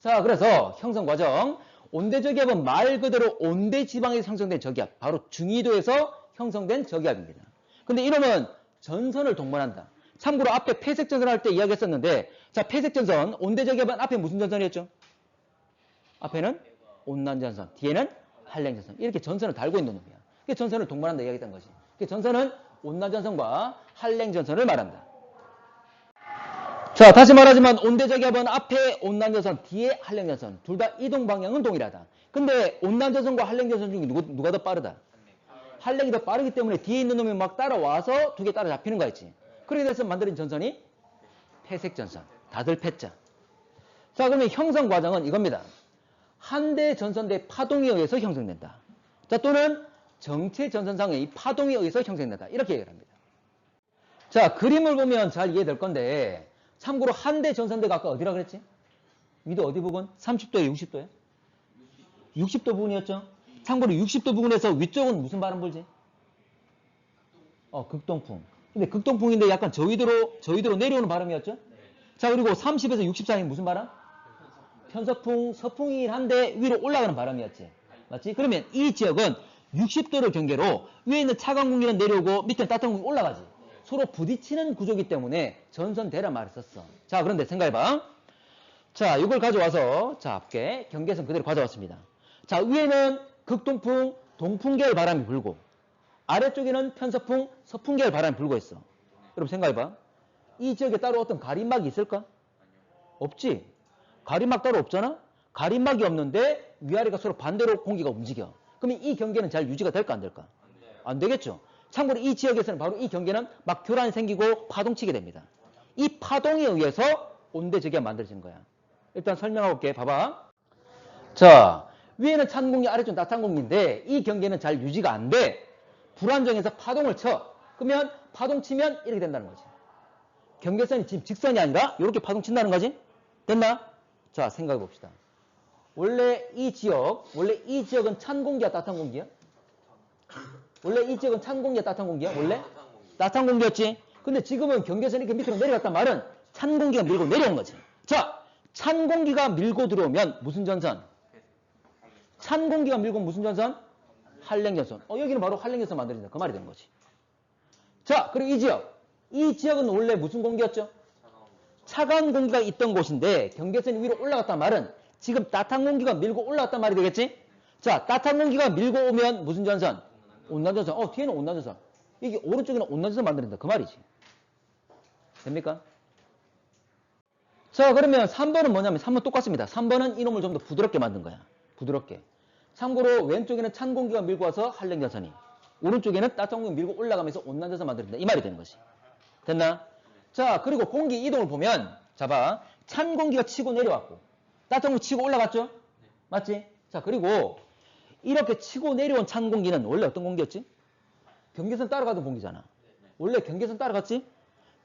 자, 그래서 형성 과정. 온대 저기압은 말 그대로 온대 지방에서 형성된 저기압. 바로 중위도에서 형성된 저기압입니다. 근데 이놈은 전선을 동반한다. 참고로 앞에 폐색 전선 할 때 이야기했었는데, 자, 폐색 전선, 온대 저기압은 앞에 무슨 전선이었죠? 앞에는 온난 전선, 뒤에는 한랭 전선. 이렇게 전선을 달고 있는 놈이야. 그게 전선을 동반한다 이야기했던 거지. 그 전선은 온난 전선과 한랭 전선을 말한다. 자, 다시 말하지만 온대저기압은 앞에 온난전선, 뒤에 한랭전선. 둘 다 이동 방향은 동일하다. 근데 온난전선과 한랭전선 중에 누구, 누가 더 빠르다? 한랭이 더 빠르기 때문에 뒤에 있는 놈이 막 따라와서 두 개 따라잡히는 거였지. 그렇게 돼서 만들어진 전선이 폐색전선. 다들 패자. 자, 그러면 형성 과정은 이겁니다. 한 대 전선대 파동에 의해서 형성된다. 자, 또는 정체 전선상의 파동에 의해서 형성된다. 이렇게 얘기를 합니다. 자, 그림을 보면 잘 이해될 건데, 참고로 한대 전선대가 아까 어디라 그랬지? 위도 어디 부분? 30도에 60도에? 60도 부분이었죠? 참고로 60도 부분에서 위쪽은 무슨 바람 불지? 어, 극동풍. 근데 극동풍인데 약간 저위도로, 저위도로 내려오는 바람이었죠? 자, 그리고 30에서 60 사이 무슨 바람? 편서풍, 서풍이긴 한데 위로 올라가는 바람이었지. 맞지? 그러면 이 지역은 60도를 경계로 위에 있는 차가운 공기는 내려오고 밑에 따뜻한 공기 올라가지. 서로 부딪히는 구조기 때문에 전선대란 말을 썼어. 자, 그런데 생각해봐. 자, 이걸 가져와서, 자, 앞에 경계선 그대로 가져왔습니다. 자, 위에는 극동풍, 동풍계열 바람이 불고, 아래쪽에는 편서풍, 서풍계열 바람이 불고 있어. 여러분 생각해봐. 이 지역에 따로 어떤 가림막이 있을까? 없지. 가림막 따로 없잖아? 가림막이 없는데 위아래가 서로 반대로 공기가 움직여. 그러면 이 경계는 잘 유지가 될까 안 될까? 안 되겠죠. 참고로 이 지역에서는 바로 이 경계는 막 교란이 생기고 파동치게 됩니다. 이 파동에 의해서 온대저기가 만들어진 거야. 일단 설명해 볼게. 봐봐. 자, 위에는 찬 공기, 아래쪽은 따뜻한 공기인데 이 경계는 잘 유지가 안 돼. 불안정해서 파동을 쳐. 그러면 파동 치면 이렇게 된다는 거지. 경계선이 지금 직선이 아니라 이렇게 파동 친다는 거지. 됐나? 자, 생각해 봅시다. 원래 이 지역, 원래 이 지역은 찬 공기야, 따뜻한 공기야? 원래 이 지역은 찬 공기야, 따뜻한 공기야? 원래? 따뜻한 공기였지? 근데 지금은 경계선이 이렇게 밑으로 내려갔단 말은 찬 공기가 밀고 내려온 거지. 자, 찬 공기가 밀고 들어오면 무슨 전선? 찬 공기가 밀고 무슨 전선? 한랭전선. 어, 여기는 바로 한랭전선 만들어진다. 그 말이 되는 거지. 자, 그리고 이 지역. 이 지역은 원래 무슨 공기였죠? 차가운 공기가 있던 곳인데 경계선이 위로 올라갔단 말은 지금 따뜻한 공기가 밀고 올라갔단 말이 되겠지? 자, 따뜻한 공기가 밀고 오면 무슨 전선? 온난전선. 어, 뒤에는 온난전선. 여기 오른쪽에는 온난전선 만든다. 그 말이지. 됩니까? 자, 그러면 3번은 뭐냐면 3번 똑같습니다. 3번은 이놈을 좀 더 부드럽게 만든 거야. 부드럽게. 참고로 왼쪽에는 찬 공기가 밀고 와서 한랭전선이 오른쪽에는 따뜻한 공기 밀고 올라가면서 온난전선 만든다. 이 말이 되는 것이. 됐나? 자, 그리고 공기 이동을 보면 자봐. 찬 공기가 치고 내려왔고 따뜻한 공기 치고 올라갔죠? 맞지? 자, 그리고 이렇게 치고 내려온 찬 공기는 원래 어떤 공기였지? 경계선 따라가던 공기잖아. 원래 경계선 따라갔지?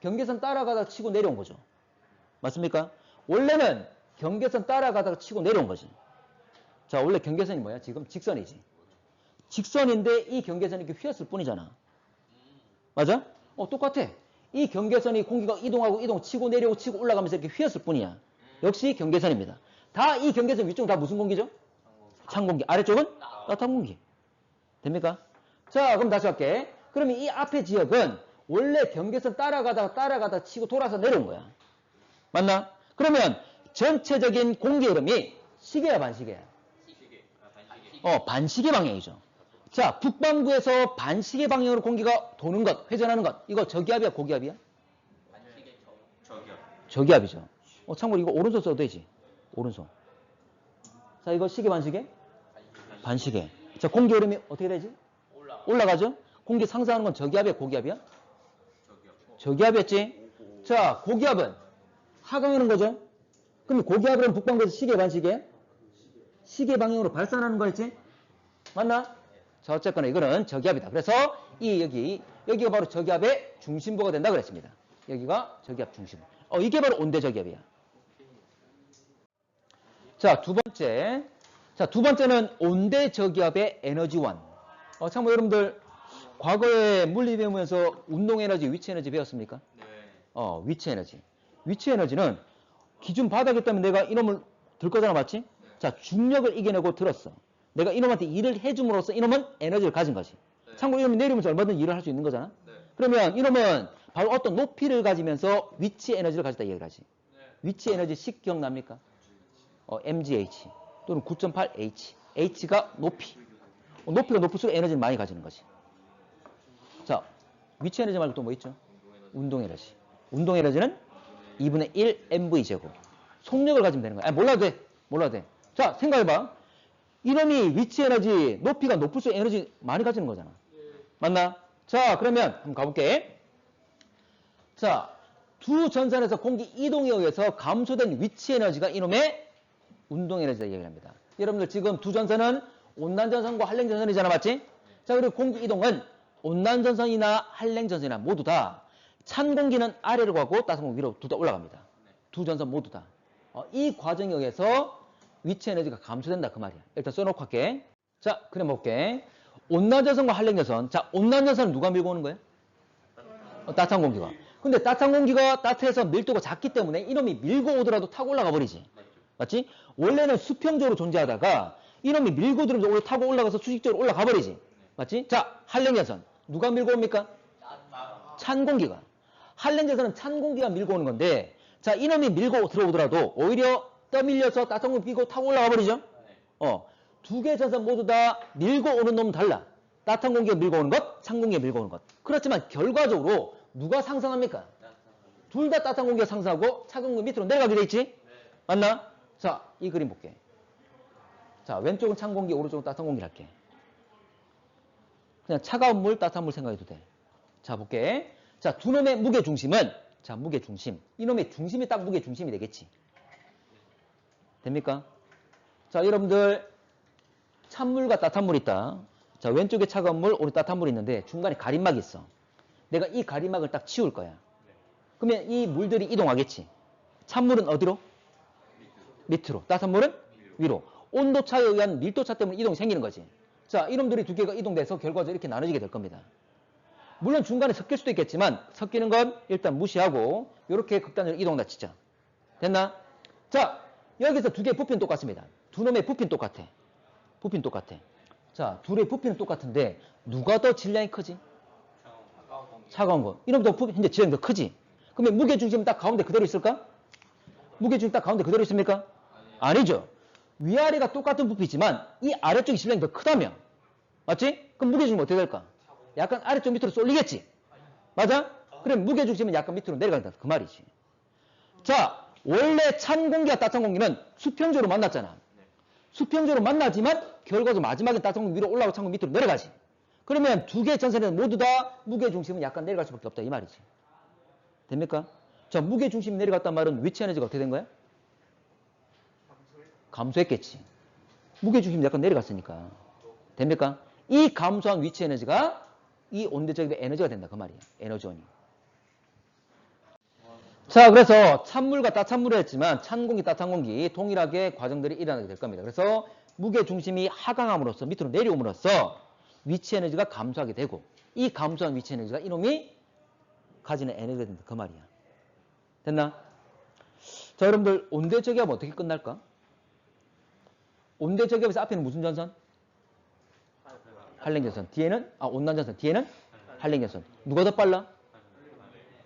경계선 따라가다가 치고 내려온 거죠. 맞습니까? 원래는 경계선 따라가다가 치고 내려온 거지. 자, 원래 경계선이 뭐야? 지금 직선이지. 직선인데 이 경계선이 이렇게 휘었을 뿐이잖아. 맞아? 어, 똑같아. 이 경계선이 공기가 이동하고 이동, 치고 내려오고 치고 올라가면서 이렇게 휘었을 뿐이야. 역시 경계선입니다. 다 이 경계선 위쪽은 다 무슨 공기죠? 찬 공기. 아래쪽은 따뜻한 공기. 됩니까? 자, 그럼 다시 할게. 그러면 이 앞에 지역은 원래 경계선 따라가다가 따라가다가 치고 돌아서 내려온 거야. 맞나? 그러면 전체적인 공기 흐름이 시계야 반시계야? 어, 반시계 방향이죠. 자, 북반구에서 반시계 방향으로 공기가 도는 것, 회전하는 것, 이거 저기압이야, 고기압이야? 저기압 이죠. 어, 참고로 이거 오른손 써도 되지. 오른손. 자, 이거 시계 반시계? 반시계. 자, 공기 흐름이 어떻게 되지? 올라가죠? 공기 상승하는 건 저기압이야, 고기압이야? 저기압 이었지? 자, 고기압은 하강하는 거죠? 그럼 고기압은 북반구에서 시계 반시계? 시계 방향으로 발산하는 거였지? 맞나? 자, 어쨌거나 이거는 저기압이다. 그래서 이 여기, 여기가 바로 저기압의 중심부가 된다 그랬습니다. 여기가 저기압 중심부. 어, 이게 바로 온대 저기압이야. 자, 두 번째. 자, 두 번째는 온대 저기압의 에너지원. 어, 참고 여러분들 과거에 물리 배우면서 운동 에너지, 위치 에너지 배웠습니까? 어, 위치 에너지. 위치 에너지는 기준 바닥에 있다면 내가 이놈을 들 거잖아, 맞지? 자, 중력을 이겨내고 들었어. 내가 이놈한테 일을 해줌으로써 이놈은 에너지를 가진 거지. 참고로 이놈이 내리면서 얼마든지 일을 할 수 있는 거잖아. 그러면 이놈은 바로 어떤 높이를 가지면서 위치 에너지를 가졌다 이 얘기를 하지. 위치 에너지 식 기억납니까? 어, mgh 또는 9.8h. h가 높이. 어, 높이가 높을수록 에너지를 많이 가지는 거지. 자, 위치 에너지 말고 또 뭐 있죠? 운동 에너지. 운동 에너지는 2분의 1 mv 제곱. 속력을 가지면 되는 거야. 아, 몰라도 돼. 몰라도 돼. 자, 생각해봐. 이놈이 위치 에너지, 높이가 높을수록 에너지 많이 가지는 거잖아. 맞나? 자, 그러면 한번 가볼게. 자, 두 전선에서 공기 이동에 의해서 감소된 위치 에너지가 이놈의 운동 에너지다 얘기를 합니다. 여러분들 지금 두 전선은 온난 전선과 한랭 전선이잖아, 맞지? 자, 그리고 공기 이동은 온난 전선이나 한랭 전선이나 모두 다 찬 공기는 아래로 가고 따뜻한 공기 위로 둘 다 올라갑니다. 두 전선 모두 다. 어, 이 과정에 의해서 위치 에너지가 감소된다 그 말이야. 일단 써놓고 할게. 자, 그래 볼게. 온난 전선과 한랭 전선. 자, 온난 전선은 누가 밀고 오는 거예요? 어, 따뜻한 공기가. 근데 따뜻한 공기가 따뜻해서 밀도가 작기 때문에 이놈이 밀고 오더라도 타고 올라가 버리지. 맞지? 원래는 수평적으로 존재하다가 이놈이 밀고 들어오면서 오히려 타고 올라가서 수직적으로 올라가 버리지. 맞지? 자, 한랭전선. 누가 밀고 옵니까? 찬 공기가. 한랭전선은 찬 공기가 밀고 오는 건데, 자, 이놈이 밀고 들어오더라도 오히려 떠밀려서 따뜻한 공기 밀고 타고 올라가 버리죠? 어. 두 개 전선 모두 다 밀고 오는 놈은 달라. 따뜻한 공기가 밀고 오는 것, 찬 공기가 밀고 오는 것. 그렇지만 결과적으로 누가 상승합니까? 둘 다 따뜻한 공기가 상승하고 차가운 공기 밑으로 내려가게 돼 있지? 맞나? 자, 이 그림 볼게. 자, 왼쪽은 찬 공기, 오른쪽은 따뜻한 공기를 할게. 그냥 차가운 물, 따뜻한 물 생각해도 돼. 자, 볼게. 자, 두 놈의 무게 중심은 자, 무게 중심. 이놈의 중심이 딱 무게 중심이 되겠지. 됩니까? 자, 여러분들 찬물과 따뜻한 물 있다. 자, 왼쪽에 차가운 물, 오른쪽 따뜻한 물이 있는데 중간에 가림막이 있어. 내가 이 가림막을 딱 치울 거야. 그러면 이 물들이 이동하겠지. 찬물은 어디로? 밑으로. 따뜻한 물은 위로. 온도 차에 의한 밀도 차 때문에 이동이 생기는 거지. 자, 이놈들이 두 개가 이동돼서 결과적으로 이렇게 나눠지게 될 겁니다. 물론 중간에 섞일 수도 있겠지만 섞이는 건 일단 무시하고 이렇게 극단적으로 이동 다치자. 됐나? 자, 여기서 두 개의 부피는 똑같습니다. 두 놈의 부피는 똑같아. 부피는 똑같아. 자, 둘의 부피는 똑같은데 누가 더 질량이 크지? 차가운 거. 이놈도 부피, 현재 질량이 더 크지? 그러면 무게 중심은 딱 가운데 그대로 있을까? 무게 중심 딱 가운데 그대로 있습니까? 아니죠. 위아래가 똑같은 부피지만 이 아래쪽이 질량이 더 크다면 맞지? 그럼 무게 중심 어떻게 될까? 약간 아래쪽 밑으로 쏠리겠지? 맞아? 그럼 무게 중심은 약간 밑으로 내려간다. 그 말이지. 자, 원래 찬 공기와 따뜻한 공기는 수평적으로 만났잖아. 수평적으로 만나지만 결과적으로 마지막에 따뜻한 공기 위로 올라가고 찬 공기 밑으로 내려가지. 그러면 두 개의 전선에는 모두 다 무게 중심은 약간 내려갈 수밖에 없다 이 말이지. 됩니까? 자, 무게 중심이 내려갔단 말은 위치 에너지가 어떻게 된 거야? 감소했겠지. 무게 중심이 약간 내려갔으니까. 됩니까? 이 감소한 위치 에너지가 이 온대적인 에너지가 된다 그 말이야. 에너지원이. 자, 그래서 찬물과 따뜻한 물을 했지만 찬 공기, 따뜻한 공기 동일하게 과정들이 일어나게 될 겁니다. 그래서 무게 중심이 하강함으로써 밑으로 내려옴으로써 위치 에너지가 감소하게 되고 이 감소한 위치 에너지가 이놈이 가지는 에너지가 된다 그 말이야. 됐나? 자, 여러분들 온대 저기압 어떻게 끝날까? 온대 저기압에서 앞에는 무슨 전선? 한랭 전선. 뒤에는 아 온난 전선. 뒤에는 한랭 전선. 누가 더 빨라?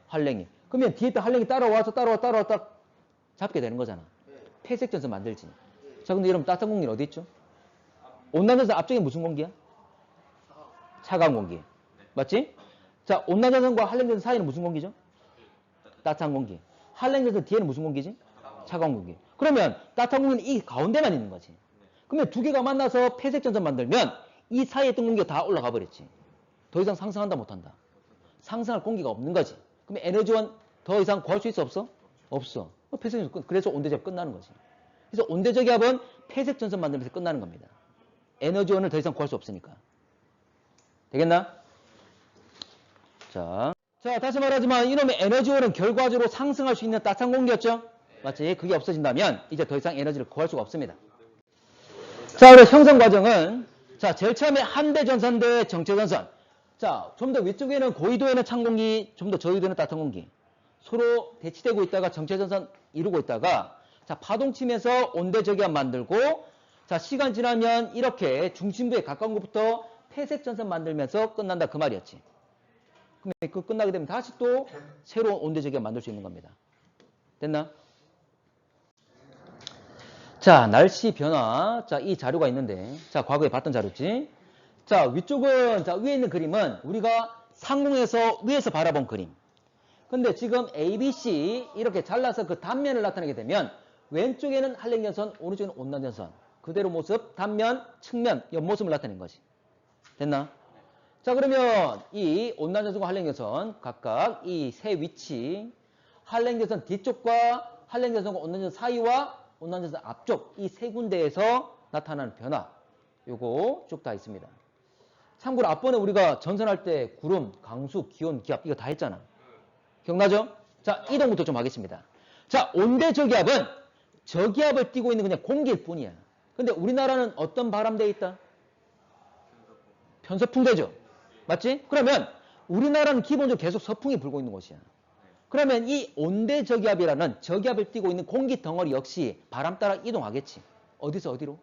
한랭이. 그러면 뒤에 또 한랭이 따라와서 따라와 따라와 딱 잡게 되는 거잖아. 폐색 전선 만들지. 자, 근데 여러분 따뜻한 공기는 어디 있죠? 온난 전선 앞쪽에 무슨 공기야? 차가운 공기. 맞지? 자, 온난 전선과 한랭 전선 사이는 무슨 공기죠? 따뜻한 공기. 한랭 전선 뒤에는 무슨 공기지? 차가운 공기. 그러면 따뜻한 공기는 이 가운데만 있는 거지. 그러면 두 개가 만나서 폐색 전선 만들면 이 사이에 있던 공기가 다 올라가 버렸지. 더 이상 상승한다 못한다. 상승할 공기가 없는 거지. 그러면 에너지원 더 이상 구할 수 있어 없어? 없어. 어, 폐색 전선 끝. 그래서 온대적 끝나는 거지. 그래서 온대적 합은 폐색 전선 만들면서 끝나는 겁니다. 에너지원을 더 이상 구할 수 없으니까. 되겠나? 자. 자, 다시 말하지만 이놈의 에너지원은 결과적으로 상승할 수 있는 따뜻한 공기였죠? 맞지? 그게 없어진다면 이제 더 이상 에너지를 구할 수가 없습니다. 자, 그래서 형성 과정은 자, 제일 처음에 한대 전선 대 정체 전선. 자, 좀 더 위쪽에는 고위도에는 찬 공기, 좀 더 저위도에는 따뜻한 공기. 서로 대치되고 있다가 정체 전선 이루고 있다가 자, 파동 치면서 온대 저기압 만들고 자, 시간 지나면 이렇게 중심부에 가까운 곳부터 폐색 전선 만들면서 끝난다 그 말이었지. 그 끝나게 되면 다시 또 새로운 온대 저기압 만들 수 있는 겁니다. 됐나? 자, 날씨 변화. 자, 이 자료가 있는데. 자, 과거에 봤던 자료지. 자, 위쪽은, 자, 위에 있는 그림은 우리가 상공에서 위에서 바라본 그림. 근데 지금 ABC 이렇게 잘라서 그 단면을 나타내게 되면 왼쪽에는 한랭전선, 오른쪽에는 온난전선. 그대로 모습, 단면, 측면, 옆모습을 나타낸 거지. 됐나? 자, 그러면 이 온난전선과 한랭전선 각각 이 세 위치, 한랭전선 뒤쪽과 한랭전선과 온난전선 사이와 온난전선 앞쪽 이 세 군데에서 나타나는 변화. 요거 쭉 다 있습니다. 참고로 앞번에 우리가 전선할 때 구름, 강수, 기온, 기압 이거 다 했잖아. 기억나죠? 자, 이동부터 좀 하겠습니다. 자, 온대 저기압은 저기압을 띠고 있는 그냥 공기일 뿐이야. 근데 우리나라는 어떤 바람대에 있다? 편서풍대죠. 맞지? 그러면 우리나라는 기본적으로 계속 서풍이 불고 있는 곳이야. 그러면 이 온대 저기압이라는 저기압을 띠고 있는 공기 덩어리 역시 바람 따라 이동하겠지. 어디서 어디로?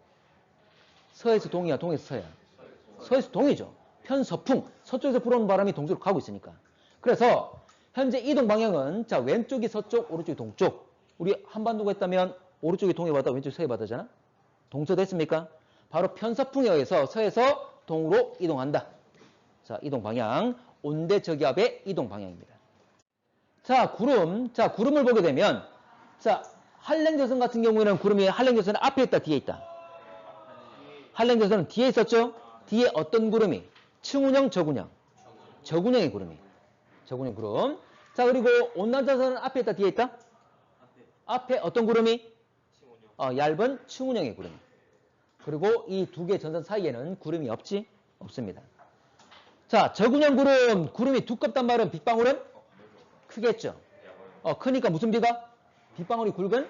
서에서 동이야, 동에서 서야. 서에서 동이죠. 편서풍, 서쪽에서 불어오는 바람이 동쪽으로 가고 있으니까. 그래서 현재 이동 방향은 자 왼쪽이 서쪽, 오른쪽이 동쪽. 우리 한반도가 있다면 오른쪽이 동해 바다, 왼쪽이 서해 바다잖아. 동서됐습니까? 바로 편서풍에 의해서 서에서 동으로 이동한다. 자, 이동 방향, 온대 저기압의 이동 방향입니다. 자, 구름. 자, 구름을 보게 되면 자, 한랭저선 같은 경우에는 구름이 한랭저선 앞에 있다, 뒤에 있다. 한랭저선은 뒤에 있었죠? 뒤에 어떤 구름이? 층운형, 저군형. 저군형의 구름이. 저군형 구름. 자, 그리고 온난자선은 앞에 있다, 뒤에 있다? 앞에 어떤 구름이? 어, 얇은 층운형의 구름. 그리고 이 두 개 전선 사이에는 구름이 없지? 없습니다. 자, 저군형 구름, 구름이 두껍단 말은 빗방울은 크겠죠? 어, 크니까 무슨 비가? 빗방울이 굵은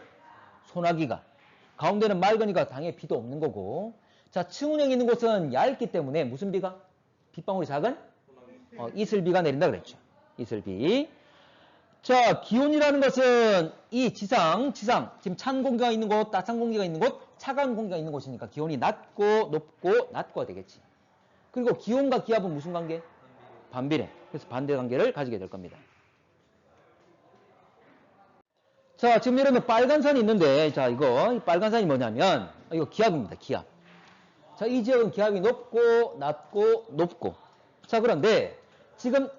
소나기가. 가운데는 맑으니까 당연히 비도 없는 거고. 자, 층운형이 있는 곳은 얇기 때문에 무슨 비가? 빗방울이 작은? 어, 이슬비가 내린다 그랬죠. 이슬비. 자, 기온이라는 것은 이 지상, 지상, 지금 찬 공기가 있는 곳, 따뜻한 공기가 있는 곳, 차가운 공기가 있는 곳이니까 기온이 낮고 높고 낮고가 되겠지. 그리고 기온과 기압은 무슨 관계? 반비례. 그래서 반대 관계를 가지게 될 겁니다. 자, 지금 여러분 빨간 선이 있는데, 자, 이거, 이 빨간 선이 뭐냐면, 이거 기압입니다, 기압. 자, 이 지역은 기압이 높고, 낮고, 높고. 자, 그런데, 지금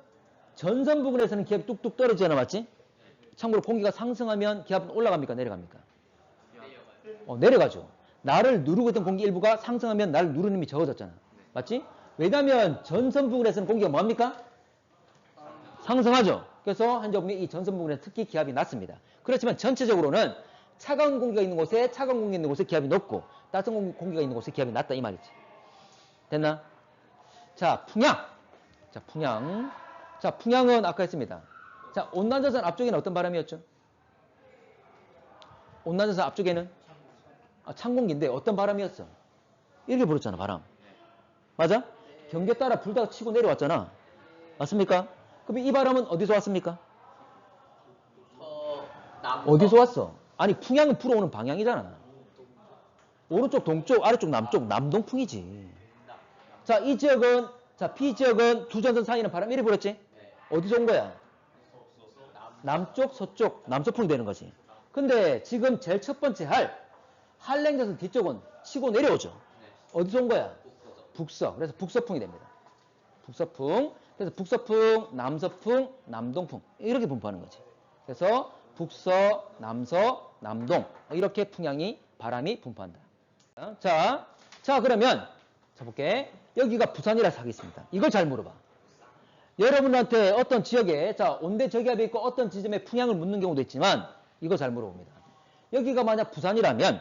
전선 부분에서는 기압이 뚝뚝 떨어지잖아, 맞지? 참고로 공기가 상승하면 기압은 올라갑니까, 내려갑니까? 어, 내려가죠. 나를 누르고 있던 공기 일부가 상승하면 나를 누르는 힘이 적어졌잖아. 맞지? 왜냐면 전선 부분에서는 공기가 뭡니까? 상승하죠. 그래서 보면 이 전선 부분에 특히 기압이 낮습니다. 그렇지만 전체적으로는 차가운 공기가 있는 곳에 차가운 공기 있는 곳에 기압이 높고 따뜻한 공기- 공기가 있는 곳에 기압이 낮다 이 말이지. 됐나? 자, 풍향. 자, 풍향. 자, 풍향은 아까 했습니다. 자, 온난자선 앞쪽에는 어떤 바람이었죠? 온난자선 앞쪽에는 아, 찬 공기인데 어떤 바람이었어? 이렇게 불었잖아, 바람. 맞아? 경계 따라 불다가 치고 내려왔잖아. 맞습니까? 그럼 이 바람은 어디서 왔습니까? 어디서 왔어? 아니 풍향은 불어오는 방향이잖아. 오른쪽 동쪽, 아래쪽 남쪽, 남동풍이지. 자, 이 지역은 자, B 지역은 두 전선 사이는 바람 이리 불었지? 네. 어디서 온 거야? 남. 남쪽, 서쪽, 남서풍이 되는 거지. 근데 지금 제일 첫 번째 할 한랭전선 뒤쪽은 치고 내려오죠. 네. 어디서 온 거야? 북서. 그래서 북서풍이 됩니다. 북서풍. 그래서 북서풍, 남서풍, 남동풍. 이렇게 분포하는 거지. 그래서 북서, 남서, 남동. 이렇게 풍향이, 바람이 분포한다. 자, 자, 그러면, 자, 볼게. 여기가 부산이라 하겠습니다. 이걸 잘 물어봐. 여러분한테 어떤 지역에, 자, 온대 저기압이 있고 어떤 지점에 풍향을 묻는 경우도 있지만, 이거 잘 물어봅니다. 여기가 만약 부산이라면,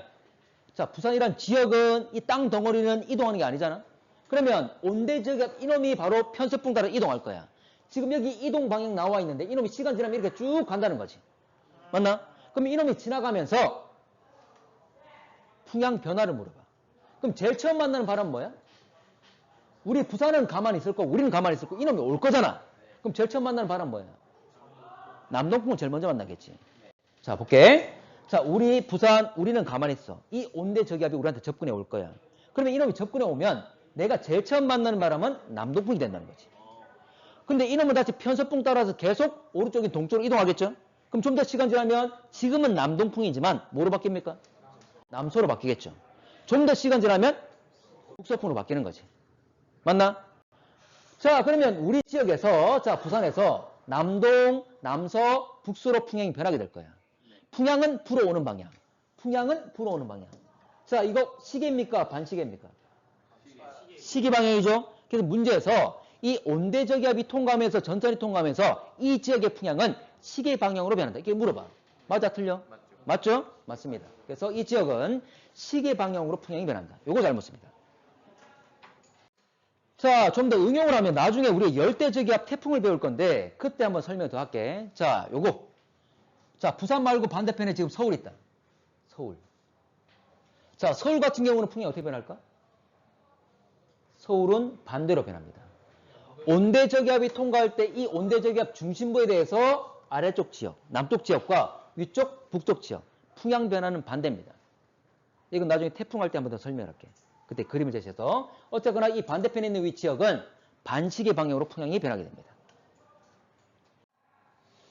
자, 부산이란 지역은 이 땅 덩어리는 이동하는 게 아니잖아. 그러면 온대 저기압 이놈이 바로 편서풍 따라 이동할 거야. 지금 여기 이동 방향 나와 있는데 이놈이 시간 지나면 이렇게 쭉 간다는 거지. 맞나? 그럼 이놈이 지나가면서 풍향 변화를 물어봐. 그럼 제일 처음 만나는 바람은 뭐야? 우리 부산은 가만히 있을 거고 우리는 가만히 있을 거고 이놈이 올 거잖아. 그럼 제일 처음 만나는 바람은 뭐야? 남동풍은 제일 먼저 만나겠지. 자, 볼게. 자, 우리 부산, 우리는 가만히 있어. 이 온대 저기압이 우리한테 접근해 올 거야. 그러면 이놈이 접근해 오면 내가 제일 처음 만나는 바람은 남동풍이 된다는 거지. 근데 이놈은 다시 편서풍 따라서 계속 오른쪽인 동쪽으로 이동하겠죠? 그럼 좀 더 시간 지나면 지금은 남동풍이지만 뭐로 바뀝니까? 남서로 바뀌겠죠. 좀 더 시간 지나면 북서풍으로 바뀌는 거지. 맞나? 자, 그러면 우리 지역에서, 자, 부산에서 남동, 남서, 북서로 풍향이 변하게 될 거야. 풍향은 불어오는 방향. 풍향은 불어오는 방향. 자, 이거 시계입니까? 반시계입니까? 시계 방향이죠. 그래서 문제에서 이 온대저기압이 통과하면서 전선이 통과하면서 이 지역의 풍향은 시계 방향으로 변한다. 이렇게 물어봐. 맞아, 틀려? 맞죠? 맞습니다. 그래서 이 지역은 시계 방향으로 풍향이 변한다. 요거 잘 묻습니다. 자, 좀 더 응용을 하면 나중에 우리 열대저기압 태풍을 배울 건데 그때 한번 설명 더 할게. 자, 요거. 자, 부산 말고 반대편에 지금 서울 있다. 서울. 자, 서울 같은 경우는 풍향이 어떻게 변할까? 서울은 반대로 변합니다. 온대저기압이 통과할 때 이 온대저기압 중심부에 대해서 아래쪽 지역, 남쪽 지역과 위쪽, 북쪽 지역, 풍향 변화는 반대입니다. 이건 나중에 태풍할 때 한 번 더 설명할게. 그때 그림을 제시해서 어쨌거나 이 반대편에 있는 위 지역은 반시계 방향으로 풍향이 변하게 됩니다.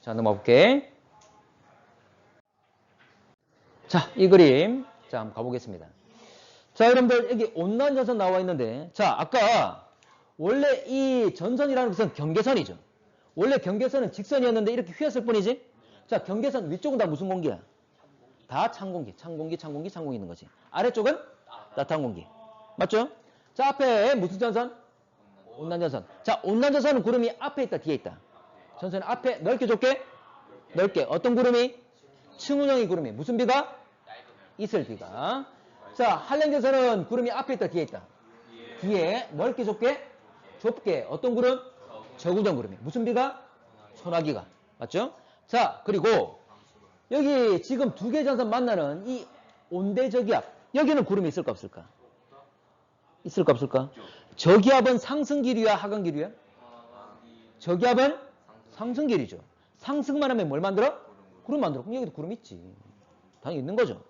자, 넘어가 볼게. 자, 이 그림. 자, 한번 가보겠습니다. 자, 여러분들, 여기 온난 전선 나와 있는데, 자, 아까 원래 이 전선이라는 것은 경계선이죠. 원래 경계선은 직선이었는데 이렇게 휘었을 뿐이지. 자, 경계선 위쪽은 다 무슨 공기야? 다 찬 공기, 찬 공기, 찬 공기, 찬 공기 있는 거지. 아래쪽은 따뜻한 공기. 맞죠? 자, 앞에 무슨 전선? 온난 전선. 자, 온난 전선은 구름이 앞에 있다, 뒤에 있다. 전선 앞에 넓게 좁게? 넓게. 어떤 구름이? 층운형의 구름이. 무슨 비가? 있을 비가. 자, 한랭전선은 구름이 앞에 있다, 뒤에 있다. 뒤에 넓게 좁게? 좁게. 어떤 구름? 저구정 구름이. 무슨 비가? 소나기가. 맞죠? 자, 그리고 여기 지금 두 개 전선 만나는 이 온대저기압. 여기는 구름이 있을까 없을까? 있을까 없을까? 저기압은 상승기류야 하강기류야? 저기압은 상승기류죠. 상승만 하면 뭘 만들어? 구름 만들어. 그럼 여기도 구름 있지. 당연히 있는 거죠.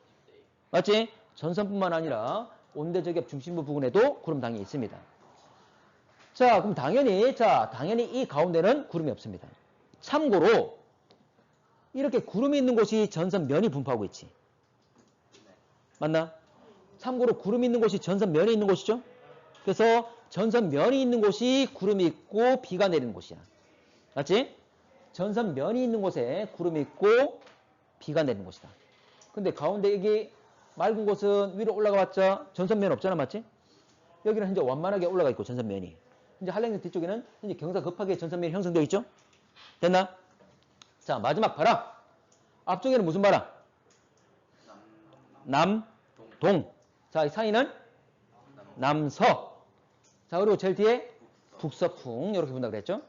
맞지? 전선뿐만 아니라 온대저기압 중심부 부근에도 구름 당연히 있습니다. 자, 그럼 당연히, 자, 당연히 이 가운데는 구름이 없습니다. 참고로, 이렇게 구름이 있는 곳이 전선 면이 분포하고 있지. 맞나? 참고로 구름이 있는 곳이 전선 면이 있는 곳이죠? 그래서 전선 면이 있는 곳이 구름이 있고 비가 내리는 곳이야. 맞지? 전선 면이 있는 곳에 구름이 있고 비가 내리는 곳이다. 근데 가운데 여기 맑은 곳은 위로 올라가 봤자 전선면 없잖아. 맞지? 여기는 현재 완만하게 올라가 있고 전선면이. 이제 한랭전 뒤쪽에는 현재 경사 급하게 전선면이 형성되어 있죠? 됐나? 자, 마지막 바람. 앞쪽에는 무슨 바람? 남, 동. 자, 이 사이는 남서. 자, 그리고 제일 뒤에 북서풍. 이렇게 본다고 그랬죠?